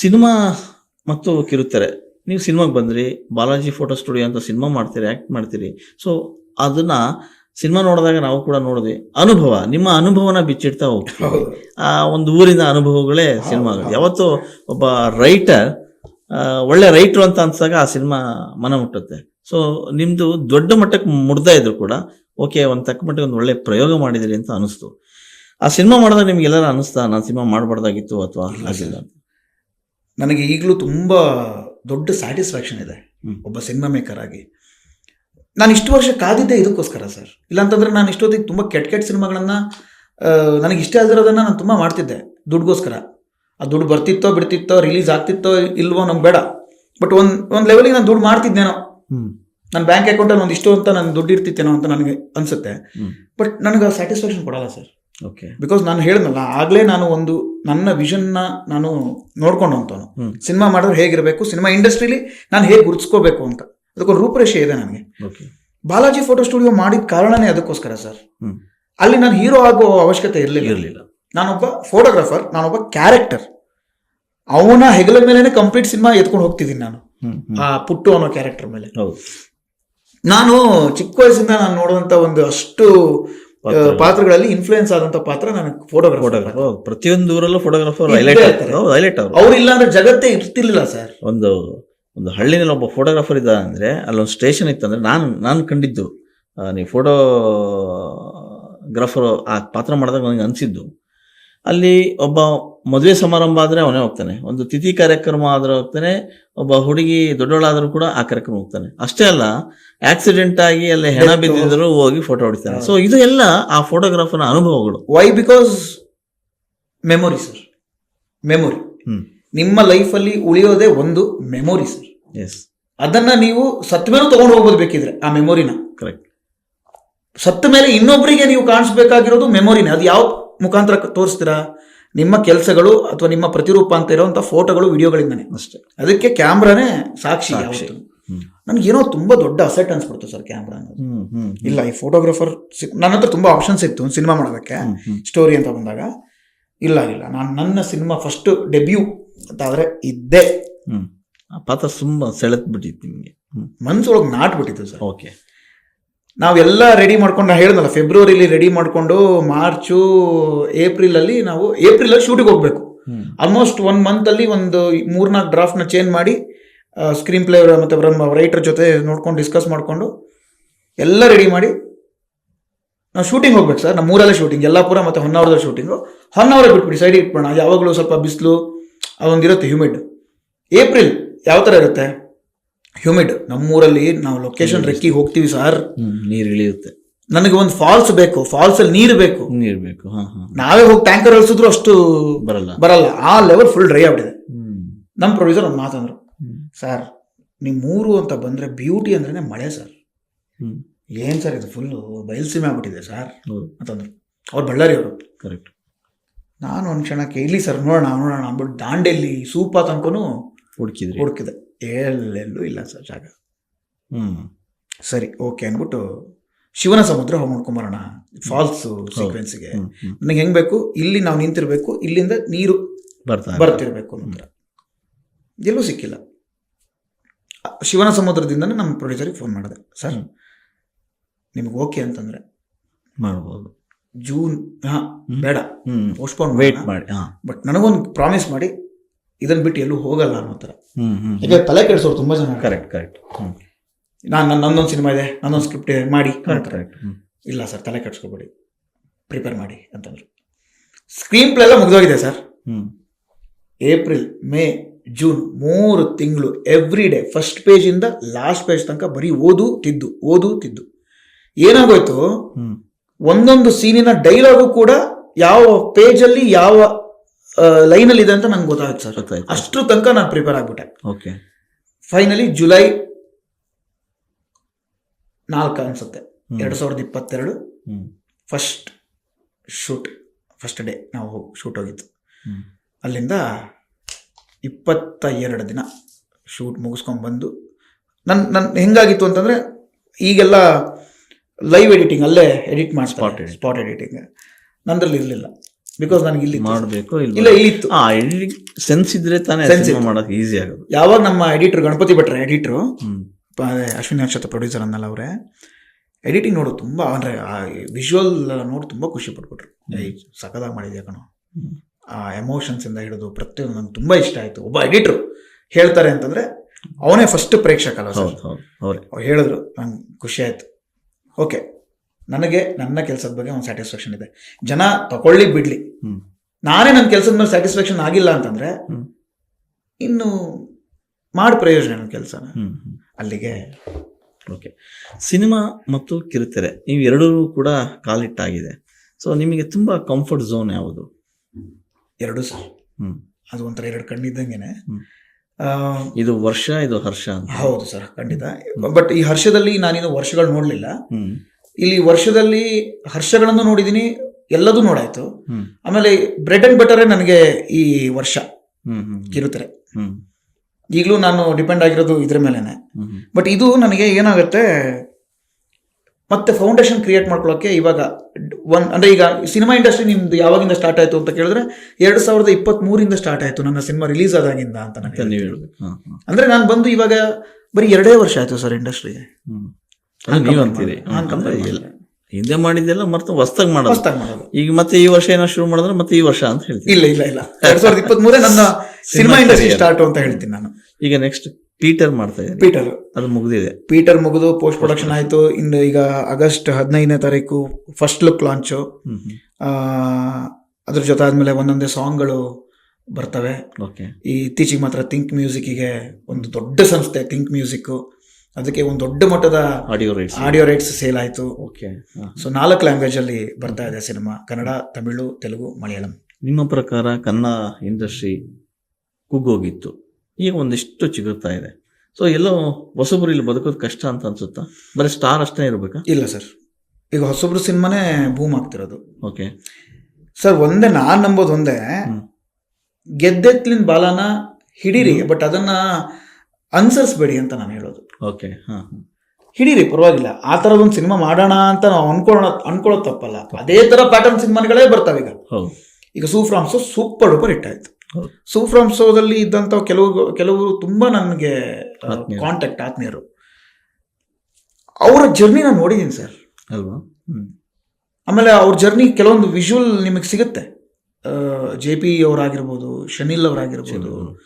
Cinema ಮತ್ತು ಕಿರುತ್ತಾರೆ. ನೀವು ಸಿನಿಮಾಗೆ ಬಂದ್ರಿ ಬಾಲಾಜಿ ಫೋಟೋ ಸ್ಟುಡಿಯೋ ಅಂತ ಸಿನಿಮಾ ಮಾಡ್ತೀರಿ ಆ್ಯಕ್ಟ್ ಮಾಡ್ತೀರಿ. ಸೊ ಅದನ್ನ ಸಿನಿಮಾ ನೋಡಿದಾಗ ನಾವು ಕೂಡ ನೋಡಿದ್ವಿ ಅನುಭವ ನಿಮ್ಮ ಅನುಭವನ ಬಿಚ್ಚಿಡ್ತಾ ಹೋಗ್ತೀವಿ ಆ ಒಂದು ಊರಿನ ಅನುಭವಗಳೇ ಸಿನಿಮಾಗಳು ಯಾವತ್ತು ಒಬ್ಬ ರೈಟರ್ ಒಳ್ಳೆ ರೈಟ್ರು ಅಂತ ಅನ್ಸಾಗ ಆ ಸಿನಿಮಾ ಮನ ಮುಟ್ಟುತ್ತೆ. ಸೊ ನಿಮ್ದು ದೊಡ್ಡ ಮಟ್ಟಕ್ಕೆ ಮುಡ್ದಾ ಇದ್ರು ಕೂಡ ಓಕೆ ಒಂದು ತಕ್ಕ ಮಟ್ಟಿಗೆ ಒಂದು ಒಳ್ಳೆ ಪ್ರಯೋಗ ಮಾಡಿದಿರಿ ಅಂತ ಅನಿಸ್ತು. ಆ ಸಿನಿಮಾ ಮಾಡಿದಾಗ ನಿಮ್ಗೆಲ್ಲರೂ ಅನಿಸ್ತಾ ನಾನು ಸಿನಿಮಾ ಮಾಡಬಾರ್ದಾಗಿತ್ತು ಅಥವಾ ಆಗಿಲ್ಲ ನನಗೆ ಈಗಲೂ ತುಂಬ ದೊಡ್ಡ ಸ್ಯಾಟಿಸ್ಫ್ಯಾಕ್ಷನ್ ಇದೆ ಒಬ್ಬ ಸಿನಿಮಾ ಮೇಕರ್ ಆಗಿ. ನಾನು ಇಷ್ಟು ವರ್ಷ ಕಾದಿದ್ದೆ ಇದಕ್ಕೋಸ್ಕರ ಸರ್. ಇಲ್ಲಾಂತಂದ್ರೆ ನಾನು ಇಷ್ಟೊತ್ತಿಗೆ ತುಂಬ ಕೆಟ್ಟ ಕೆಟ್ಟ ಸಿನಿಮಾಗಳನ್ನ ನನಗೆ ಇಷ್ಟ ಆಗಿರೋದನ್ನ ನಾನು ತುಂಬ ಮಾಡ್ತಿದ್ದೆ ದುಡ್ಗೋಸ್ಕರ ಆ ದುಡ್ಡು ಬರ್ತಿತ್ತೋ ಬಿಡ್ತಿತ್ತೋ ರಿಲೀಸ್ ಆಗ್ತಿತ್ತೋ ಇಲ್ವೋ ನಮ್ಗೆ ಬೇಡ. ಬಟ್ ಒಂದು ಒಂದು ಲೆವೆಲಿಗೆ ನಾನು ದುಡ್ಡು ಮಾಡ್ತಿದ್ದೇನೋ. ನನ್ನ ಬ್ಯಾಂಕ್ ಅಕೌಂಟಲ್ಲಿ ಒಂದು ಇಷ್ಟು ಅಂತ ನಾನು ದುಡ್ಡು ಇರ್ತಿತ್ತೇನೋ ಅಂತ ನನಗೆ ಅನ್ಸುತ್ತೆ. ಬಟ್ ನನಗೆ ಸ್ಯಾಟಿಸ್ಫ್ಯಾಕ್ಷನ್ ಕೊಡಲ್ಲ ಸರ್. ಓಕೆ ಬಿಕಾಸ್ ನಾನು ಹೇಳಿದ್ನಲ್ಲ ಆಗಲೇ ನಾನು ಒಂದು ನನ್ನ ವಿಷನ್ನ ನಾನು ನೋಡ್ಕೊಂಡು ಅಂತವನು. ಸಿನಿಮಾ ಮಾಡಿದ್ರೆ ಹೇಗಿರಬೇಕು ಸಿನಿಮಾ ಇಂಡಸ್ಟ್ರಿಲಿ ನಾನು ಹೇಗೆ ಗುರುತಿಸ್ಕೋಬೇಕು ಅಂತ. ಅದಕ್ಕೊಂದು ರೂಪರೇಷೆ ಇದೆ ನನಗೆ. ಬಾಲಾಜಿ ಫೋಟೋ ಸ್ಟುಡಿಯೋ ಮಾಡಿದ ಕಾರಣನೇ ಅದಕ್ಕೋಸ್ಕರ ಸರ್. ಅಲ್ಲಿ ನಾನು ಹೀರೋ ಆಗೋ ಅವಶ್ಯಕತೆ ಇರಲಿಲ್ಲ. ಇರಲಿಲ್ಲ. ನಾನೊಬ್ಬ ಫೋಟೋಗ್ರಾಫರ್ ನಾನೊಬ್ಬ ಕ್ಯಾರೆಕ್ಟರ್ ಅವನ ಹೆಗಲ ಮೇಲೆನೆ ಕಂಪ್ಲೀಟ್ ಸಿನಿಮಾ ಎತ್ಕೊಂಡು ಹೋಗ್ತಿದ್ದೀನಿ ನಾನು. ಆ ಪುಟ್ಟು ಅನ್ನೋ ಕ್ಯಾರೆಕ್ಟರ್ ಮೇಲೆ. ನಾನು ಚಿಕ್ಕ ವಯಸ್ಸಿಂದ ನಾನು ನೋಡುವಂತ ಒಂದು ಅಷ್ಟು. ಪಾತ್ರಗಳಲ್ಲಿ ಇನ್ಫ್ಲೂಯೆನ್ಸ್ ಆದಂತ ಪಾತ್ರ ನನಗೆ ಫೋಟೋಗ್ರಾಫರ್ ಫೋಟೋಗ್ರಾಫರ್ ಪ್ರತಿಯೊಂದು ಊರಲ್ಲೂ ಫೋಟೋಗ್ರಾಫರ್ ಹೈಲೈಟ್ ಇರ್ತಾರೆ. ಹೈಲೈಟ್ ಅವರು ಅವ್ರು ಇಲ್ಲ ಅಂದ್ರೆ ಜಗತ್ತೇ ಇರ್ತಿರ್ಲಿಲ್ಲ ಸರ್ ಒಂದು ಒಂದು ಹಳ್ಳಿನಲ್ಲಿ ಒಬ್ಬ ಫೋಟೋಗ್ರಾಫರ್ ಇದ್ದ ಅಂದ್ರೆ ಅಲ್ಲೊಂದು ಸ್ಟೇಷನ್ ಇತ್ತಂದ್ರೆ ನಾನು ನಾನು ಕಂಡಿದ್ದು. ನೀವು ಫೋಟೋಗ್ರಾಫರ್ ಆ ಪಾತ್ರ ಮಾಡಿದಾಗ ನನಗೆ ಅನಿಸಿದ್ದು. ಅಲ್ಲಿ ಒಬ್ಬ ಮದುವೆ ಸಮಾರಂಭ ಆದರೆ ಅವನೇ ಹೋಗ್ತಾನೆ. ಒಂದು ತಿಥಿ ಕಾರ್ಯಕ್ರಮ ಆದ್ರೆ ಹೋಗ್ತಾನೆ. ಒಬ್ಬ ಹುಡುಗಿ ದೊಡ್ಡವಳಾದರೂ ಕೂಡ ಆ ಕಾರ್ಯಕ್ರಮ ಹೋಗ್ತಾನೆ. ಅಷ್ಟೇ ಅಲ್ಲ ಆಕ್ಸಿಡೆಂಟ್ ಆಗಿ ಅಲ್ಲಿ ಹೆಣ. ಬಿದ್ದಿದ್ರು ಹೋಗಿ ಫೋಟೋ ಹೊಡಿತಾನೆ. ಸೊ ಇದು ಎಲ್ಲ ಆ ಫೋಟೋಗ್ರಾಫರ್ನ ಅನುಭವಗಳು. Why because memory sir memory ನಿಮ್ಮ ಲೈಫಲ್ಲಿ ಉಳಿಯೋದೇ ಒಂದು ಮೆಮೊರಿ ಸರ್ ಎಸ್ ಅದನ್ನ ನೀವು ಸತ್ತ ಮೇಲೂ ತಗೊಂಡು ಹೋಗ್ಬೋದು ಬೇಕಿದ್ರೆ ಆ ಮೆಮೊರಿನ ಕರೆಕ್ಟ್ ಸತ್ತ ಮೇಲೆ ಇನ್ನೊಬ್ಬರಿಗೆ ನೀವು ಕಾಣಿಸ್ಬೇಕಾಗಿರೋದು ಮೆಮೊರಿನ ಅದು ಯಾವ ಮುಖಾಂತರ ತೋರಿಸ್ತೀರಾ? ನಿಮ್ಮ ಕೆಲಸಗಳು ಅಥವಾ ನಿಮ್ಮ ಪ್ರತಿರೂಪ ಅಂತ ಇರೋವಂಥ ಫೋಟೋಗಳು ವಿಡಿಯೋಗಳಿಂದಾನೆ. ಅಷ್ಟೇ. ಅದಕ್ಕೆ ಕ್ಯಾಮ್ರಾನೇ ಸಾಕ್ಷಿ ಸಾಕ್ಷಿ. ನನಗೇನೋ ತುಂಬಾ ದೊಡ್ಡ ಅಸೆಟ್ ಅನ್ಸ್ಬಿಡ್ತು ಸರ್ ಕ್ಯಾಮ್ರಾ ಅನ್ನೋದು. ಇಲ್ಲ ಈ ಫೋಟೋಗ್ರಾಫರ್ ನನ್ನ ಹತ್ರ ತುಂಬಾ ಆಪ್ಷನ್ಸ್ ಇತ್ತು ಒಂದು ಸಿನಿಮಾ ಮಾಡೋದಕ್ಕೆ. ಸ್ಟೋರಿ ಅಂತ ಬಂದಾಗ. ಇಲ್ಲ ಇಲ್ಲ. ನಾನು ನನ್ನ ಸಿನಿಮಾ ಫಸ್ಟ್ ಡೆಬ್ಯೂ ಅಂತ ಆದ್ರೆ ಇದ್ದೇ ಪಾತ್ರ ತುಂಬ ಸೆಳೆತ್ ಬಿಟ್ಟಿತ್ತು ನಿಮ್ಗೆ. ಹ್ಮ್. ಮನ್ಸೊಳಗೆ ನಾಟ್ಬಿಟ್ಟಿತ್ತು ಸರ್. ಓಕೆ ನಾವೆಲ್ಲ ರೆಡಿ ಮಾಡ್ಕೊಂಡು ನಾನು ಹೇಳಿದ್ನಲ್ಲ ಫೆಬ್ರವರಿಲಿ ರೆಡಿ ಮಾಡಿಕೊಂಡು ಮಾರ್ಚು ಏಪ್ರಿಲ್ ಅಲ್ಲಿ ನಾವು ಏಪ್ರಿಲ್ ಅಲ್ಲಿ ಶೂಟಿಗೆ ಹೋಗ್ಬೇಕು. ಆಲ್ಮೋಸ್ಟ್ ಒನ್ ಮಂತ್ ಅಲ್ಲಿ ಒಂದು ಮೂರ್ನಾಲ್ಕು ಡ್ರಾಫ್ಟ್ನ ಚೇಂಜ್ ಮಾಡಿ ಸ್ಕ್ರೀನ್ ಪ್ಲೇ ಮತ್ತೆ ರೈಟರ್ ಜೊತೆ ನೋಡ್ಕೊಂಡು ಡಿಸ್ಕಸ್ ಮಾಡಿಕೊಂಡು ಎಲ್ಲ ರೆಡಿ ಮಾಡಿ ನಾವು ಶೂಟಿಂಗ್ ಹೋಗ್ಬೇಕು ಸರ್ ನಮ್ಮ ಮೂರಲ್ಲೇ ಶೂಟಿಂಗ್ ಯಲ್ಲಾಪುರ ಮತ್ತು ಹೊನ್ನಾವರದ ಶೂಟಿಂಗು ಹೊನ್ನಾವರ ಬಿಟ್ಬಿಡಿ ಸೈಡ್ ಇಟ್ಬಿಡೋಣ. ಯಾವಾಗಲೂ ಸ್ವಲ್ಪ ಬಿಸಿಲು ಅದೊಂದಿರುತ್ತೆ ಹ್ಯೂಮಿಡ್ ಏಪ್ರಿಲ್ ಯಾವ ಥರ ಇರುತ್ತೆ? ಹ್ಯೂಮಿಡ್ ನಮ್ಮೂರಲ್ಲಿ ನಾವು ಲೊಕೇಶನ್ ರೆಕ್ಕಿ ಹೋಗ್ತೀವಿ ಸರ್ ನೀರು ಇಳಿಯುತ್ತೆ. ನನಗೆ ಒಂದು ಫಾಲ್ಸ್ ಬೇಕು. ಫಾಲ್ಸ್ ಅಲ್ಲಿ ನೀರು ಬೇಕು. ನೀರು ಬೇಕು ನಾವೇ ಹೋಗಿ ಟ್ಯಾಂಕರ್ ಅಳಿಸಿದ್ರು ಅಷ್ಟು ಬರಲ್ಲ. ಬರಲ್ಲ. ಆ ಲೆವೆಲ್ ಫುಲ್ ಡ್ರೈ ಆಗ್ಬಿಟ್ಟಿದೆ. ನಮ್ಮ ಪ್ರೊಡ್ಯೂಸರ್ ಒಂದು ಮಾತಂದ್ರು ಸರ್ ನೀವು ಮೂರು ಅಂತ ಬಂದ್ರೆ ಬ್ಯೂಟಿ ಅಂದ್ರೆ ಮಳೆ ಸರ್ ಏನು ಸರ್ ಇದು ಫುಲ್ಲು ಬಯಲ್ಸೀಮೆ ಆಗ್ಬಿಟ್ಟಿದೆ ಸರ್ ಅಂತಂದ್ರು. ಅವ್ರು ಬಳ್ಳಾರಿ ಅವರು. ಕರೆಕ್ಟ್ ನಾನು ಒಂದು ಕ್ಷಣಕ್ಕೆ ಇಲ್ಲಿ ಸರ್ ನೋಡೋಣ ನೋಡೋಣ ಅಂದ್ಬಿಟ್ಟು ದಾಂಡೇಲಿ ಸೂಪ ತನಕನು ಹುಡುಕಿದ್ರಿ. ಹುಡುಕಿದೆ. ಎಲ್ಲೆಲ್ಲೂ ಇಲ್ಲ ಸರ್ ಜಾಗ. ಹ್ಞೂ ಸರಿ ಓಕೆ ಅಂದ್ಬಿಟ್ಟು ಶಿವನ ಸಮುದ್ರ ಹೋಗಿ ನೋಡ್ಕೊಂಬರೋಣ ಫಾಲ್ಸ್ ಸೀಕ್ವೆನ್ಸ್ಗೆ ನನಗೆ ಹೆಂಗ್ ಬೇಕು? ಇಲ್ಲಿ ನಾವು ನಿಂತಿರಬೇಕು ಇಲ್ಲಿಂದ ನೀರು ಬರ್ತಾ ಬರ್ತಿರಬೇಕು ಅಂತ ಎಲ್ಲೂ ಸಿಕ್ಕಿಲ್ಲ. ಶಿವನ ಸಮುದ್ರದಿಂದನೇ ನಮ್ಮ ಪ್ರೊಡ್ಯೂಸರಿಗೆ ಫೋನ್ ಮಾಡಿದೆ. ಸರ್. ನಿಮ್ಗೆ ಓಕೆ ಅಂತಂದ್ರೆ ಮಾಡ್ಬೋದು. ಜೂನ್ ಹಾ. ಬೇಡ. ಪೋಸ್ಟ್ಪೋನ್ ವೇಟ್ ಮಾಡಿ ಹಾ. ಬಟ್ ನನಗೊಂದು ಪ್ರಾಮಿಸ್ ಮಾಡಿ ಇದನ್ನ ಬಿಟ್ಟು ಎಲ್ಲೂ ಹೋಗಲ್ಲ ಅನ್ನೋ ಥರ. ಹ್ಮ್ ಹ್ಮ್ ಯಾಕೆ ತಲೆ ಕೆಡಿಸೋರು ತುಂಬಾ ಜನ. ಕರೆಕ್ಟ್ ಕರೆಕ್ಟ್ ನಾನು ನನ್ನ ನನ್ನೊಂದು ಸಿನಿಮಾ ಇದೆ ನನ್ನೊಂದು ಸ್ಕ್ರಿಪ್ಟ್ ಇದೆ ಮಾಡಿ ಕರೆಕ್ಟ್ ಕರೆಕ್ಟ್ ಇಲ್ಲ ಸರ್ ತಲೆ ಕೆಡಿಸ್ಕೋಬೇಡಿ. ಪ್ರಿಪೇರ್ ಮಾಡಿ ಅಂತಂದ್ರು. ಸ್ಕ್ರೀನ್ ಪ್ಲೇ ಎಲ್ಲ ಮುಗಿದೋಗಿದೆ ಸರ್ ಹ್ಮ್. ಏಪ್ರಿಲ್ ಮೇ ಜೂನ್ ಮೂರು ತಿಂಗಳು ಎವ್ರಿ ಡೇ ಫಸ್ಟ್ ಪೇಜಿಂದ ಲಾಸ್ಟ್ ಪೇಜ್ ತನಕ ಬರೀ ಓದು ತಿದ್ದು ಓದು ತಿದ್ದು. ಏನಾಗೋಯ್ತು? ಒಂದೊಂದು ಸೀನಿನ ಡೈಲಾಗು ಕೂಡ ಯಾವ ಪೇಜಲ್ಲಿ ಯಾವ ಲೈನಲ್ಲಿ ಇದೆ ಅಂತ ನಂಗೆ ಗೊತ್ತಾಗುತ್ತೆ ಸರ್. ಅಷ್ಟು ಅಷ್ಟ್ರ ತನಕ ನಾನು ಪ್ರಿಪೇರ್ ಆಗ್ಬಿಟ್ಟೆ. ಓಕೆ ಫೈನಲಿ ಜುಲೈ ನಾಲ್ಕು ಅನ್ಸುತ್ತೆ. ಹ್ಮ್. ಎರಡು ಸಾವಿರದ ಇಪ್ಪತ್ತೆರಡು ಹ್ಮ್. ಫಸ್ಟ್ ಶೂಟ್ ಫಸ್ಟ್ ಡೇ ನಾವು ಶೂಟ್ ಹೋಗಿತ್ತು ಹ್ಮ್. ಅಲ್ಲಿಂದ ಇಪ್ಪತ್ತ ಎರಡು ದಿನ ಶೂಟ್ ಮುಗಿಸ್ಕೊಂಡು ಬಂದು ನನ್ನ ನನ್ನ ಹೆಂಗಾಗಿತ್ತು ಅಂತಂದರೆ ಈಗೆಲ್ಲ ಲೈವ್ ಎಡಿಟಿಂಗ್ ಅಲ್ಲೇ edit Spot spot edit. Spot editing ನಂದ್ರಲ್ಲಿ ಇರಲಿಲ್ಲ. ಬಿಕಾಸ್ ನನಗೆ ಇಲ್ಲಿ ಮಾಡಬೇಕು ಇಲ್ಲ ಇಲ್ಲ ಇತ್ತು ಆ ಸೆನ್ಸ್ ಇದ್ರೆ ತಾನೇ ಸೆನ್ಸ್. ಮಾಡಕ್ ಈಸಿ ಆಗೋದು. ಯಾವಾಗ ನಮ್ಮ ಎಡಿಟರ್ ಗಣಪತಿ ಭಟ್ರ ಎಡಿಟ್ರು ಅಶ್ವಿನಿ ನಕ್ಷತ್ರ ಪ್ರೊಡ್ಯೂಸರ್ ಅನ್ನಲ್ಲ ಅವರೇ ಎಡಿಟಿಂಗ್ ನೋಡು ತುಂಬ ಅಂದರೆ ವಿಜುವಲ್ ನೋಡಿ ತುಂಬ ಖುಷಿ ಪಟ್ಬಿಟ್ರು. ಸಖದಾಗಿ ಮಾಡಿದ್ಯಾ ಕಣೋ? ಆ ಆ ಎಮೋಷನ್ಸಿಂದ ಹಿಡಿದು ಪ್ರತಿಯೊಂದು ನಂಗೆ ತುಂಬ ಇಷ್ಟ ಆಯಿತು. ಒಬ್ಬ ಎಡಿಟ್ರು ಹೇಳ್ತಾರೆ ಅಂತಂದರೆ ಅವನೇ ಫಸ್ಟ್ ಪ್ರೇಕ್ಷಕ ಅಲ್ಲ ಸರ್. ಹೌದು ಹೌದು ಹೇಳಿದ್ರು ನಂಗೆ ಖುಷಿ ಆಯಿತು. ಓಕೆ ನನಗೆ ನನ್ನ ಕೆಲಸದ ಬಗ್ಗೆ ಒಂದು ಸ್ಯಾಟಿಸ್ಫ್ಯಾಕ್ಷನ್ ಇದೆ. ಜನ ತಗೊಳ್ಳಿ ಬಿಡ್ಲಿ. ನಾನೇ ನನ್ನ ಕೆಲಸದ ಮೇಲೆ ಸ್ಯಾಟಿಸ್ಫ್ಯಾಕ್ಷನ್ ಆಗಿಲ್ಲ ಅಂತಂದ್ರೆ. ಇನ್ನು ಮಾಡಿ ಪ್ರಯೋಜನ ನನ್ನ ಕೆಲಸ ಅಲ್ಲಿಗೆ. ಓಕೆ ಸಿನಿಮಾ ಮತ್ತು ಕಿರುತೆರೆ ನೀವು ಎರಡೂ ಕೂಡ ಕಾಲಿಟ್ಟಾಗಿದೆ. ಸೊ ನಿಮಗೆ ತುಂಬ ಕಂಫರ್ಟ್ ಝೋನ್ ಯಾವುದು? ಎರಡು ಸರ್. ಅದು ಒಂಥರ ಎರಡು ಕಣ್ಣಿದ್ದಂಗೆನೆ. ಇದು ವರ್ಷ ಇದು ಹರ್ಷ ಹೌದು ಸರ್ ಖಂಡಿತ. ಬಟ್ ಈ ಹರ್ಷದಲ್ಲಿ ನಾನಿನ್ನು ವರ್ಷಗಳು ನೋಡಲಿಲ್ಲ. ಇಲ್ಲಿ ವರ್ಷದಲ್ಲಿ ಹರ್ಷಗಳನ್ನು ನೋಡಿದೀನಿ ಎಲ್ಲದೂ ನೋಡಾಯ್ತು. ಆಮೇಲೆ ಬ್ರೆಡ್ ಅಂಡ್ ಬಟರೇ ನನಗೆ ಈ ವರ್ಷ ಕಿರುತೆರೆ. ಈಗಲೂ ನಾನು ಡಿಪೆಂಡ್ ಆಗಿರೋದು ಇದ್ರ ಮೇಲೆನೆ. ಬಟ್ ಇದು ನನಗೆ ಏನಾಗುತ್ತೆ ಮತ್ತೆ ಫೌಂಡೇಶನ್ ಕ್ರಿಯೇಟ್ ಮಾಡ್ಕೊಳ್ಳೋಕೆ ಇವಾಗ ಒನ್ ಅಂದ್ರೆ ಈಗ ಸಿನಿಮಾ ಇಂಡಸ್ಟ್ರಿ ನಿಮ್ದು ಯಾವಾಗಿಂದ ಸ್ಟಾರ್ಟ್ ಆಯ್ತು ಅಂತ ಕೇಳಿದ್ರೆ ಎರಡು ಸಾವಿರದ ಇಪ್ಪತ್ತ್ ಮೂರಿಂದ ಸ್ಟಾರ್ಟ್ ಆಯ್ತು. ನನ್ನ ಸಿನಿಮಾ ರಿಲೀಸ್ ಆದಾಗಿಂದ ಅಂತ ನಾನು ಅಂದ್ರೆ ನಾನು ಬಂದು ಇವಾಗ ಬರೀ ಎರಡೇ ವರ್ಷ ಆಯ್ತು ಸರ್ ಇಂಡಸ್ಟ್ರಿಗೆ ಹ್ಮ್ ಅದು ನೀವು ಅಂತೀರಿ ನಾನ್ ಇಲ್ಲ ಹಿಂದೆ ಮಾಡಿದ್ದೆಲ್ಲ ಮತ್ತೆ ಹೊಸ್ದಾಗ್ ಮಾಡೋದು. ಈಗ ಮತ್ತೆ ಈ ವರ್ಷ ಏನೋ ಶುರು ಮಾಡಿದ್ರೆ ಮತ್ತೆ ಈ ವರ್ಷ ಅಂತ ಹೇಳ್ತೀನಿ. ಇಲ್ಲ ಇಲ್ಲ ಇಲ್ಲ. ಎರಡ್ ಸಾವಿರದ ಇಪ್ಪತ್ತ್ ಮೂರೇ ನನ್ನ ಸಿನಿಮಾ ಇಂಡಸ್ಟ್ರಿ ಸ್ಟಾರ್ಟ್ ಅಂತ ಹೇಳ್ತೀನಿ ನಾನು. ಈಗ ನೆಕ್ಸ್ಟ್ ಪೀಟರ್ ಮಾಡ್ತಾ ಇದ್ದೀನಿ. ಪೀಟರ್ ಅದು ಮುಗಿದಿದೆ. ಪೀಟರ್ ಮುಗಿದು ಪೋಸ್ಟ್ ಪ್ರೊಡಕ್ಷನ್ ಆಯ್ತು. ಇನ್ನು ಈಗ ಆಗಸ್ಟ್ ಹದಿನೈದನೇ ತಾರೀಕು ಫಸ್ಟ್ ಲುಕ್ ಲಾಂಚು ಅದ್ರ ಜೊತೆ ಆದ್ಮೇಲೆ ಒಂದೊಂದೇ ಸಾಂಗ್ಗಳು ಬರ್ತವೆ. ಓಕೆ ಈ ಇತ್ತೀಚೆಗೆ ಮಾತ್ರ ಥಿಂಕ್ ಮ್ಯೂಸಿಕ್ಗೆ ಒಂದು ದೊಡ್ಡ ಸಂಸ್ಥೆ ಥಿಂಕ್ ಮ್ಯೂಸಿಕ್ ಅದಕ್ಕೆ ಒಂದು ದೊಡ್ಡ ಮಟ್ಟದ audio rights audio rights sale ಆಯಿತು. ಓಕೆ ಸೊ ನಾಲ್ಕು ಲ್ಯಾಂಗ್ವೇಜ್ ಅಲ್ಲಿ ಬರ್ತಾ ಇದೆ ಸಿನಿಮಾ. ಕನ್ನಡ ತಮಿಳು ತೆಲುಗು ಮಲಯಾಳಂ. ನಿಮ್ಮ ಪ್ರಕಾರ ಕನ್ನಡ ಇಂಡಸ್ಟ್ರಿ ಕುಗ್ಗೋಗಿತ್ತು. ಈಗ ಒಂದಿಷ್ಟು ಚಿಗುರ್ತಾ ಇದೆ. ಸೊ ಎಲ್ಲೋ ಹೊಸಬ್ರು ಇಲ್ಲಿ ಬದುಕೋದು ಕಷ್ಟ ಅಂತ ಅನ್ಸುತ್ತಾ? ಬರೀ ಸ್ಟಾರ್ ಅಷ್ಟೇ ಇರಬೇಕಾ? ಇಲ್ಲ ಸರ್. ಈಗ ಹೊಸಬ್ರು ಸಿನಿಮಾನೇ ಬೂಮ್ ಆಗ್ತಿರೋದು. ಓಕೆ ಸರ್ ಒಂದೇ ನಾನು ನಂಬೋದು ಒಂದೇ. ಗೆದ್ದೆತ್ಲಿನ ಬಾಲನ ಹಿಡೀರಿ ಬಟ್ ಅದನ್ನ ಅನುಸರಿಸ್ಬೇಡಿ ಅಂತ ನಾನು ಹೇಳೋದು. ಓಕೆ ಹಾ. ಹಿಡೀರಿ ಪರವಾಗಿಲ್ಲ. ಆ ಥರದೊಂದು ಸಿನಿಮಾ ಮಾಡೋಣ ಅಂತ ನಾವು ಅನ್ಕೊಳ್ಳೋಣ ಅನ್ಕೊಳ್ಳೋದು ತಪ್ಪಲ್ಲ. ಅದೇ ಥರ ಪ್ಯಾಟರ್ನ್ ಸಿನಿಮಾಗಳೇ ಬರ್ತಾವೆ ಈಗ. ಈಗ ಸೂಫ್ರಾಮ್ಸೋ ಸೂಪರ್ ಡೂಪರ್ ಹಿಟ್ ಆಯ್ತು. ಹೌದು. ಸೂಫ್ರಾಮ್ಸೋದಲ್ಲಿ ಇದ್ದಂಥ ಕೆಲವು ಕೆಲವರು ತುಂಬಾ ನನಗೆ. ಕಾಂಟ್ಯಾಕ್ಟ್ ಆತ್ಮೀಯರು. ಅವರ ಜರ್ನಿ ನಾನು ನೋಡಿದ್ದೀನಿ ಸರ್. ಅಲ್ವಾ? ಆಮೇಲೆ ಅವ್ರ ಜರ್ನಿ ಕೆಲವೊಂದು ವಿಜುವಲ್ ನಿಮಗೆ ಸಿಗುತ್ತೆ. ಜೆ ಪಿ ಅವರಾಗಿರ್ಬೋದು ಶನಿಲ್ ಅವರಾಗಿರ್ಬೋದು.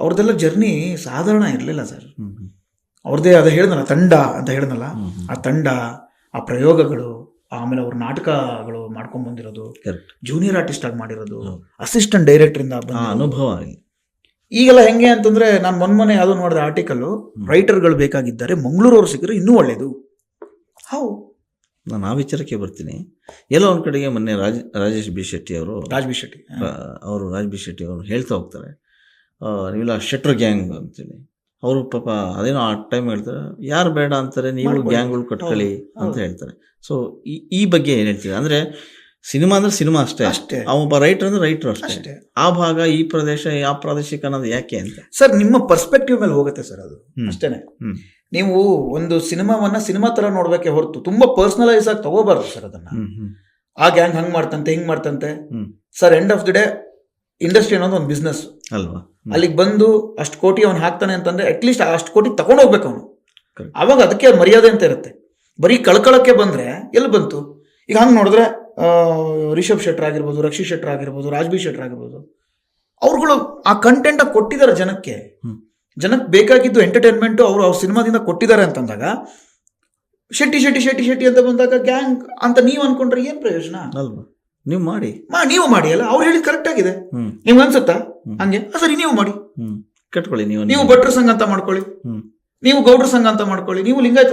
ಅವ್ರದ್ದೆಲ್ಲ ಜರ್ನಿ ಸಾಧಾರಣ ಇರಲಿಲ್ಲ ಸರ್. ಅವ್ರದ್ದೇ ಅದ ಹೇಳಿದ್ನಲ್ಲ ತಂಡ ಅಂತ ಹ್ಮ್. ಆ ತಂಡ ಆ ಪ್ರಯೋಗಗಳು ಆಮೇಲೆ ಅವ್ರ ನಾಟಕಗಳು ಮಾಡ್ಕೊಂಡ್ ಬಂದಿರೋದು ಜೂನಿಯರ್ ಆರ್ಟಿಸ್ಟ್ ಆಗಿ ಮಾಡಿರೋದು ಅಸಿಸ್ಟೆಂಟ್ ಡೈರೆಕ್ಟರ್ ಇಂದ ಅನುಭವ. ಈಗೆಲ್ಲ ಹೆಂಗೆ ಅಂತಂದ್ರೆ ನಾನು ಮೊನ್ನೆ ಯಾವ್ದು ನೋಡಿದ ಆರ್ಟಿಕಲ್ ರೈಟರ್ಗಳು ಬೇಕಾಗಿದ್ದಾರೆ ಮಂಗಳೂರವ್ರು ಸಿಕ್ಕರೆ ಇನ್ನೂ ಒಳ್ಳೇದು. ಹೌ ನಾನು ಆ ವಿಚಾರಕ್ಕೆ ಬರ್ತೀನಿ. ಎಲ್ಲೋ ಒಂದು ಕಡೆಗೆ ಮೊನ್ನೆ ರಾಜ್ ರಾಜೇಶ್ ಬಿ ಶೆಟ್ಟಿ ಅವರು ರಾಜ್ ಬಿ ಶೆಟ್ಟಿ ಅವರು ರಾಜ್ ಬಿ ಶೆಟ್ಟಿ ಅವರು ಹೇಳ್ತಾ ಹೋಗ್ತಾರೆ. ನೀವೆಲ್ಲ ಶೆಟ್ರ್ ಗ್ಯಾಂಗ್ ಅಂತೇಳಿ ಅವರು ಪಾಪ ಅದೇನೋ ಆ ಟೈಮ್ ಹೇಳ್ತಾರೆ ಯಾರು ಬೇಡ ಅಂತಾರೆ ನೀವು. ಗ್ಯಾಂಗ್ಗಳು ಕಟ್ಕೊಳ್ಳಿ ಅಂತ ಹೇಳ್ತಾರೆ. ಸೊ ಈ ಈ ಬಗ್ಗೆ ಏನು ಹೇಳ್ತೀರಾ ಅಂದ್ರೆ ಸಿನಿಮಾ ಅಂದ್ರೆ ಸಿನಿಮಾ ಅಷ್ಟೇ. ಅಷ್ಟೇ. ಅವ ಒಬ್ಬ ರೈಟರ್ ಅಂದ್ರೆ ರೈಟರ್ ಅಷ್ಟೇ. ಅಷ್ಟೇ. ಆ ಭಾಗ ಈ ಪ್ರದೇಶ ಆ ಪ್ರಾದೇಶಿಕ ಅನ್ನೋದು ಯಾಕೆ ಅಂತ. ಸರ್ ನಿಮ್ಮ ಪರ್ಸ್ಪೆಕ್ಟಿವ್ ಮೇಲೆ ಹೋಗುತ್ತೆ ಸರ್ ಅದು. ಅಷ್ಟೇನೆ. ನೀವು ಒಂದು ಸಿನಿಮಾವನ್ನ ಸಿನಿಮಾ ತರ ನೋಡ್ಬೇಕೆ ಹೊರತು ತುಂಬಾ ಪರ್ಸನಲೈಸ್ ಆಗಿ ತಗೋಬಾರ್ದು ಸರ್ ಅದನ್ನ. ಆ ಗ್ಯಾಂಗ್ ಹಂಗ್ ಮಾಡ್ತಂತೆ ಹಿಂಗ್ ಮಾಡ್ತಂತೆ. Sir end of the day industry ಅನ್ನೋದು ಒಂದು ಬಿಸ್ನೆಸ್ ಅಲ್ವಾ. ಅಲ್ಲಿಗೆ ಬಂದು ಅಷ್ಟು ಕೋಟಿ ಅವ್ನು ಹಾಕ್ತಾನೆ ಅಂತಂದ್ರೆ ಅಟ್ಲೀಸ್ಟ್ ಅಷ್ಟು ಕೋಟಿ ತಗೊಂಡು ಹೋಗ್ಬೇಕು ಅವನು. ಅವಾಗ ಅದಕ್ಕೆ ಮರ್ಯಾದೆ ಅಂತ ಇರುತ್ತೆ. ಬರೀ ಕಳ್ಕೊಳಕ್ಕೆ ಬಂದ್ರೆ ಎಲ್ಲಿ ಬಂತು? ಈಗ ಹಂಗೆ ನೋಡಿದ್ರೆ ರಿಷಬ್ ಶೆಟ್ರ್ ಆಗಿರ್ಬೋದು ರಕ್ಷಿ ಶೆಟ್ರ್ ಆಗಿರ್ಬೋದು ರಾಜ್ಬಿ ಶೆಟ್ರ್ ಆಗಿರ್ಬೋದು ಅವ್ರುಗಳು ಆ ಕಂಟೆಂಟ್ ಕೊಟ್ಟಿದ್ದಾರೆ ಜನಕ್ಕೆ. ಜನಕ್ಕೆ ಬೇಕಾಗಿದ್ದು ಎಂಟರ್ಟೈನ್ಮೆಂಟ್ ಅವರು ಅವ್ರ ಸಿನಿಮಾದಿಂದ ಕೊಟ್ಟಿದ್ದಾರೆ ಅಂತಂದಾಗ ಶೆಟ್ಟಿ ಶೆಟ್ಟಿ ಶೆಟ್ಟಿ ಶೆಟ್ಟಿ ಅಂತ ಬಂದಾಗ ಗ್ಯಾಂಗ್ ಅಂತ ನೀವು ಅನ್ಕೊಂಡ್ರೆ ಏನು ಪ್ರಯೋಜನ? ಅಲ್ವಾ? ನೀವು ಮಾಡಿ. ಮಾ ನೀವು ಮಾಡಿ ಅಲ್ಲ ಅವ್ರು ಹೇಳಿದ್ ಕರೆಕ್ಟ್ ಆಗಿದೆ. ಹ್ಮ್. ನಿಮ್ಗೆ ಅನ್ಸುತ್ತಾ. ಹಂಗೆ? ಆ, ಸರಿ ನೀವು ಮಾಡಿ. ಹ್ಮ್. ಕಟ್ಕೊಳ್ಳಿ ನೀವು ನೀವು ಭಟ್ರ ಸಂಘ ಅಂತ ಮಾಡ್ಕೊಳ್ಳಿ. ಹ್ಮ್. ನೀವು ಗೌಡ್ರ ಸಂಘ ಅಂತ ಮಾಡ್ಕೊಳ್ಳಿ. ನೀವು ಲಿಂಗಾಯತ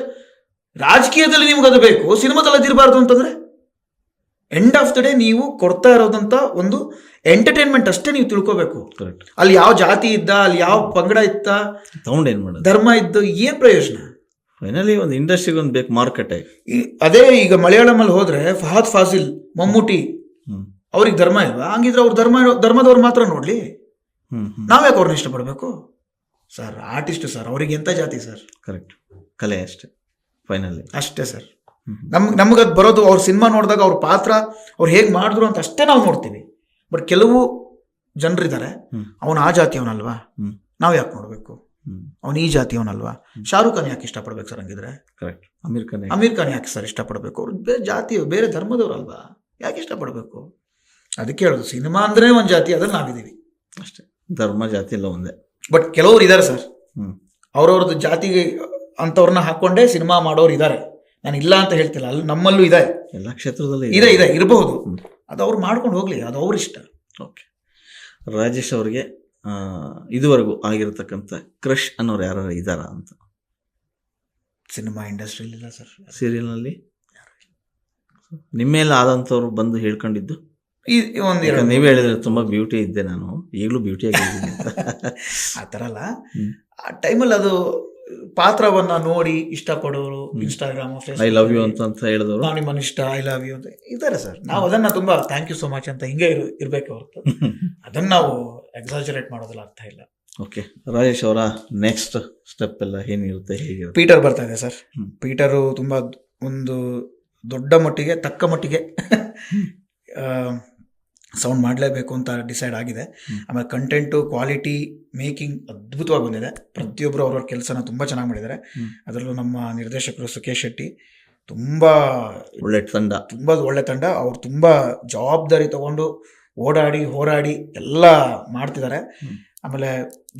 ರಾಜಕೀಯದಲ್ಲಿ ನಿಮ್ಗೆ ಅದು ಬೇಕು. ಸಿನಿಮಾದಲ್ಲಿ ಅದಿರಬಾರ್ದು ಅಂತಂದ್ರೆ? ಎಂಡ್ ಆಫ್ ದ ಡೇ ನೀವು ಕೊಡ್ತಾ ಇರೋದಂತ ಒಂದು ಎಂಟರ್ಟೈನ್ಮೆಂಟ್ ಅಷ್ಟೇ ನೀವು ತಿಳ್ಕೋಬೇಕು. ಕರೆಕ್ಟ್ ಅಲ್ಲಿ ಯಾವ ಜಾತಿ ಇದ್ದ ಅಲ್ಲಿ ಯಾವ ಪಂಗಡ ಇತ್ತ ತಗೊಂಡು ಏನ್ ಮಾಡೋದು? ಧರ್ಮ ಇದ್ದು ಏನ್ ಪ್ರಯೋಜನ? ಫೈನಲಿ ಒಂದು ಇಂಡಸ್ಟ್ರಿಗೆ ಒಂದು ಬೇಕು ಮಾರ್ಕೆಟ್ ಈ- ಅದೇ ಈಗ ಮಲಯಾಳಮಲ್ಲಿ ಹೋದ್ರೆ ಫಹದ್ ಫಾಸಿಲ್ ಮಮ್ಮೂಟಿ ಅವ್ರಿಗೆ ಧರ್ಮ ಇಲ್ವಾ? ಹಂಗಿದ್ರೆ ಅವ್ರ ಧರ್ಮ ಧರ್ಮದವ್ರು ಮಾತ್ರ ನೋಡ್ಲಿ. ನಾವ್ಯಾಕೆ ಅವ್ರನ್ನ ಇಷ್ಟಪಡಬೇಕು? ಸರ್ ಆರ್ಟಿಸ್ಟ್ ಸರ್ ಅವ್ರಿಗೆ ಎಂತ ಜಾತಿ ಸರ್? ಕರೆಕ್ಟ್ ಕಲೆ ಅಷ್ಟೇ ಫೈನಲಿ ಅಷ್ಟೇ ಸರ್. ನಮ್ಗೆ ನಮ್ ನಮ್ಗೆ ಅದು ಬರೋದು ಅವ್ರ ಸಿನಿಮಾ ನೋಡಿದಾಗ ಅವ್ರ ಪಾತ್ರ ಅವ್ರು ಹೇಗೆ ಮಾಡಿದ್ರು ಅಂತ ಅಷ್ಟೇ ನಾವು ನೋಡ್ತೀವಿ. ಬಟ್ ಕೆಲವು ಜನರಿದ್ದಾರೆ. ಅವನು ಆ ಜಾತಿಯವನಲ್ವಾ. ನಾವು ಯಾಕೆ ನೋಡಬೇಕು? ಅವನು ಈ ಜಾತಿಯವನಲ್ವಾ ಶಾರುಖ್ ಖಾನ್ ಯಾಕೆ ಇಷ್ಟಪಡ್ಬೇಕು ಸರ್ ಹಂಗಿದ್ರೆ? ಕರೆಕ್ಟ್ ಅಮೀರ್ ಖಾನ್ ಅಮೀರ್ ಖಾನ್ ಯಾಕೆ ಸರ್ ಇಷ್ಟಪಡಬೇಕು? ಅವ್ರು ಬೇರೆ ಜಾತಿ ಬೇರೆ ಧರ್ಮದವ್ರಲ್ವಾ ಯಾಕೆ ಇಷ್ಟಪಡಬೇಕು? ಅದಕ್ಕೆ ಹೇಳೋದು ಸಿನಿಮಾ ಅಂದ್ರೆ ಒಂದು ಜಾತಿ ಅದ್ರಲ್ಲಿ ನಾವಿದ್ದೀವಿ. ಅಷ್ಟೇ. ಧರ್ಮ ಜಾತಿ ಎಲ್ಲ ಒಂದೇ. ಬಟ್ ಕೆಲವರು ಇದ್ದಾರೆ ಸರ್. ಹ್ಮ್. ಅವ್ರವ್ರದ್ದು ಜಾತಿಗೆ ಅಂಥವ್ರನ್ನ ಹಾಕೊಂಡೇ ಸಿನಿಮಾ ಮಾಡೋರು ಇದ್ದಾರೆ ನಾನು ಇಲ್ಲ ಅಂತ ಹೇಳ್ತಿಲ್ಲ ಅಲ್ಲಿ ನಮ್ಮಲ್ಲೂ ಇದೆ. ಎಲ್ಲ ಕ್ಷೇತ್ರದಲ್ಲಿ ಇದೆ. ಇದೆ ಇರಬಹುದು. ಅದು ಅವ್ರು ಮಾಡ್ಕೊಂಡು ಹೋಗ್ಲಿ ಅದು ಅವ್ರ ಇಷ್ಟ. ಓಕೆ ರಾಜೇಶ್ ಅವರಿಗೆ ಆ, ಇದುವರೆಗೂ ಆಗಿರತಕ್ಕಂಥ ಕ್ರಶ್ ಅನ್ನೋರು ಯಾರು ಇದ್ದಾರಾ ಅಂತ? ಸಿನಿಮಾ ಇಂಡಸ್ಟ್ರಿಯಲ್ಲಿ ಇಲ್ಲ ಸರ್ ಸೀರಿಯಲ್ನಲ್ಲಿ ನಿಮ್ಮೇಲೆ ಆದಂಥವ್ರು ಬಂದು ಹೇಳ್ಕೊಂಡಿದ್ದು? ಒಂದು ಯಾಕಂದ್ರೆ ನೀವೇ ಹೇಳಿದ್ರೆ ತುಂಬಾ ಬ್ಯೂಟಿ ಇದ್ದೆ ನಾನು. ಈಗಲೂ ಬ್ಯೂಟಿ ಆಗಿದ್ದೀನಿ ಆ ಥರ ಅಲ್ಲ. ಆ ಟೈಮಲ್ಲಿ ಅದು ಪಾತ್ರವನ್ನ ನೋಡಿ ಇಷ್ಟಪಡೋರು. ಇನ್ಸ್ಟಾಗ್ರಾಮ್ ಐ ಲವ್ ಯು ಅಂತ ಅಂತ ಹೇಳಿದವರು. ನಾವು ನಿಮ್ಮನ್ನ ಇಷ್ಟ ಐ ಲವ್ ಯು ಅಂತ. ಇದ್ದಾರೆ ಸರ್. ನಾವು ಅದನ್ನ ತುಂಬಾ ಥ್ಯಾಂಕ್ ಯು ಸೋ ಮಚ್ ಅಂತ ಹಿಂಗೆ ಇರು ಇರ್ಬೇಕು ಹೊರತು. ಅದನ್ನ ನಾವು ಎಕ್ಸಾಜರೇಟ್ ಮಾಡೋದಿಲ್ಲ ಅರ್ಥ ಇಲ್ಲ. ಓಕೆ ರಾಜೇಶ್ ಅವರ ನೆಕ್ಸ್ಟ್ ಸ್ಟೆಪ್ ಎಲ್ಲ ಏನಿರುತ್ತೆ ಹೇಗೆ ಪೀಟರ್ ಬರ್ತಾ ಇದೆ ಸರ್. ಪೀಟರು ತುಂಬಾ ಒಂದು ದೊಡ್ಡ ಮಟ್ಟಿಗೆ ತಕ್ಕ ಮಟ್ಟಿಗೆ ಸೌಂಡ್ ಮಾಡಲೇಬೇಕು ಅಂತ ಡಿಸೈಡ್ ಆಗಿದೆ. ಆಮೇಲೆ ಕಂಟೆಂಟು ಕ್ವಾಲಿಟಿ ಮೇಕಿಂಗ್ ಅದ್ಭುತವಾಗಿ ಬಂದಿದೆ. ಪ್ರತಿಯೊಬ್ಬರು ಅವ್ರವ್ರ ಕೆಲಸನ ತುಂಬ ಚೆನ್ನಾಗಿ ಮಾಡಿದ್ದಾರೆ. ಅದರಲ್ಲೂ ನಮ್ಮ ನಿರ್ದೇಶಕರು ಸುಖೇಶ್ ಶೆಟ್ಟಿ ತುಂಬ ಒಳ್ಳೆ ತಂಡ. ತುಂಬ ಒಳ್ಳೆ ತಂಡ. ಅವ್ರು ತುಂಬ ಜವಾಬ್ದಾರಿ ತಗೊಂಡು ಓಡಾಡಿ ಹೋರಾಡಿ ಎಲ್ಲ ಮಾಡ್ತಿದ್ದಾರೆ. ಆಮೇಲೆ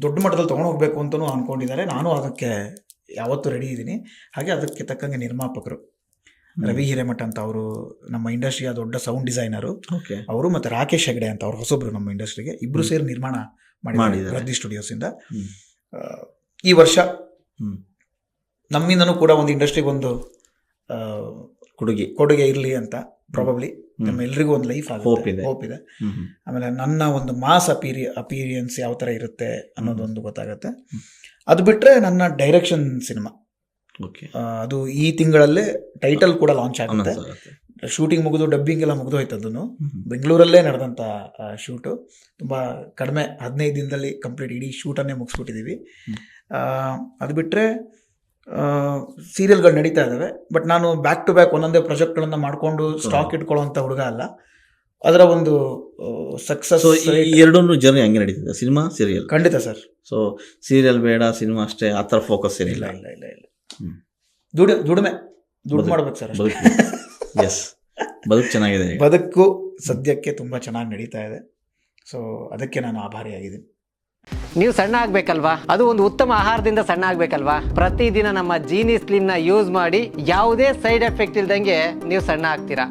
ದೊಡ್ಡ ಮಟ್ಟದಲ್ಲಿ ತೊಗೊಂಡು ಹೋಗ್ಬೇಕು ಅಂತಲೂ ಅನ್ಕೊಂಡಿದ್ದಾರೆ. ನಾನು ಅದಕ್ಕೆ ಯಾವತ್ತೂ ರೆಡಿ ಇದ್ದೀನಿ. ಹಾಗೆ ಅದಕ್ಕೆ ತಕ್ಕಂಗೆ ನಿರ್ಮಾಪಕರು. ರವಿ ಹಿರೇಮಠ ಅಂತ ಅವರು ನಮ್ಮ ಇಂಡಸ್ಟ್ರಿಯ ದೊಡ್ಡ ಸೌಂಡ್ ಡಿಸೈನರು ಅವರು ಮತ್ತೆ ರಾಕೇಶ್ ಹೆಗಡೆ ಅಂತ ಅವರು ಹೊಸಬ್ರು ನಮ್ಮ ಇಂಡಸ್ಟ್ರಿಗೆ ಇಬ್ರು ಸೇರಿ ನಿರ್ಮಾಣ ಮಾಡಿದ್ದಾರೆ. ರದ್ದಿ ಸ್ಟುಡಿಯೋಸ್ ಇಂದ ಈ ವರ್ಷ. ನಮ್ಮಿಂದನೂ ಕೂಡ ಒಂದು ಇಂಡಸ್ಟ್ರಿಗೆ ಒಂದು ಕೊಡುಗೆ ಕೊಡುಗೆ ಇರಲಿ ಅಂತ ಪ್ರಾಬಬ್ಲಿ ಹ್ಮ್. ನಮ್ಮ ಎಲ್ರಿಗೂ ಒಂದು ಲೈಫ್ ಆಗುತ್ತೆ ಇದೆ. ಹೋಪ್ ಇದೆ. ಆಮೇಲೆ ನನ್ನ ಒಂದು ಮಾಸ್ ಅಪೀರಿ ಅಪೀರಿಯನ್ಸ್ ಯಾವ ಥರ ಇರುತ್ತೆ ಅನ್ನೋದೊಂದು ಗೊತ್ತಾಗುತ್ತೆ. ಅದು ಬಿಟ್ಟರೆ ನನ್ನ ಡೈರೆಕ್ಷನ್ ಸಿನಿಮಾ ಅದು ಈ ತಿಂಗಳಲ್ಲೇ ಟೈಟಲ್ ಕೂಡ ಲಾಂಚ್ ಆಗುತ್ತೆ. ಶೂಟಿಂಗ್ ಮುಗಿದು ಡಬ್ಬಿಂಗ್ ಎಲ್ಲ ಮುಗಿದು ಹೋಯ್ತದ್ದು ಅದನ್ನು. ಬೆಂಗಳೂರಲ್ಲೇ ನಡೆದಂಥ ಶೂಟು ತುಂಬ ಕಡಿಮೆ ಹದಿನೈದು ದಿನದಲ್ಲಿ ಕಂಪ್ಲೀಟ್ ಇಡೀ ಶೂಟನ್ನೇ ಮುಗಿಸ್ಬಿಟ್ಟಿದ್ದೀವಿ ಅದು ಬಿಟ್ಟರೆ ಸೀರಿಯಲ್ಗಳು ನಡೀತಾ ಇದ್ದಾವೆ ಬಟ್ ನಾನು ಬ್ಯಾಕ್ ಟು ಬ್ಯಾಕ್ ಒಂದೊಂದೇ ಪ್ರಾಜೆಕ್ಟ್ಗಳನ್ನು ಮಾಡಿಕೊಂಡು ಸ್ಟಾಕ್ ಇಟ್ಕೊಳ್ಳೋಂಥ ಹುಡುಗ ಅಲ್ಲ. ಅದರ ಒಂದು ಸಕ್ಸಸ್ ಎರಡೂ ಜರ್ನಿ ಹಂಗೆ ನಡೀತಿದೆ ಸಿನಿಮಾ ಸೀರಿಯಲ್ ಖಂಡಿತ ಸರ್. ಸೊ ಸೀರಿಯಲ್ ಬೇಡ ಸಿನಿಮಾ ಅಷ್ಟೇ ಆ ಥರ ಫೋಕಸ್ ಏನಿಲ್ಲ? ಇಲ್ಲ ಇಲ್ಲ ಇಲ್ಲ. ದುಡಿ ದುಡಿಮೆ. ದುಡ್ಡು ಬದುಕು. ಮಾಡ್ಬೇಕು ಸರ್ ಬದುಕು. ಎಸ್ ಬದುಕು ಚೆನ್ನಾಗಿದೆ ಬದುಕು ಸದ್ಯಕ್ಕೆ ತುಂಬ ಚೆನ್ನಾಗಿ ನಡೀತಾ ಇದೆ. ಸೊ ಅದಕ್ಕೆ ನಾನು ಆಭಾರಿಯಾಗಿದ್ದೀನಿ. ನೀವು ಸಣ್ಣ ಆಗ್ಬೇಕಲ್ವಾ? ಅದು ಒಂದು ಉತ್ತಮ ಆಹಾರದಿಂದ ಸಣ್ಣ ಆಗ್ಬೇಕಲ್ವಾ? ಪ್ರತಿದಿನ ನಮ್ಮ ಜೀನಿ ಸ್ಲಿಮ್ನ ಯೂಸ್ ಮಾಡಿ ಯಾವುದೇ ಸೈಡ್ ಎಫೆಕ್ಟ್ ಇಲ್ದಂಗೆ ನೀವು ಸಣ್ಣ ಆಗ್ತೀರಾ?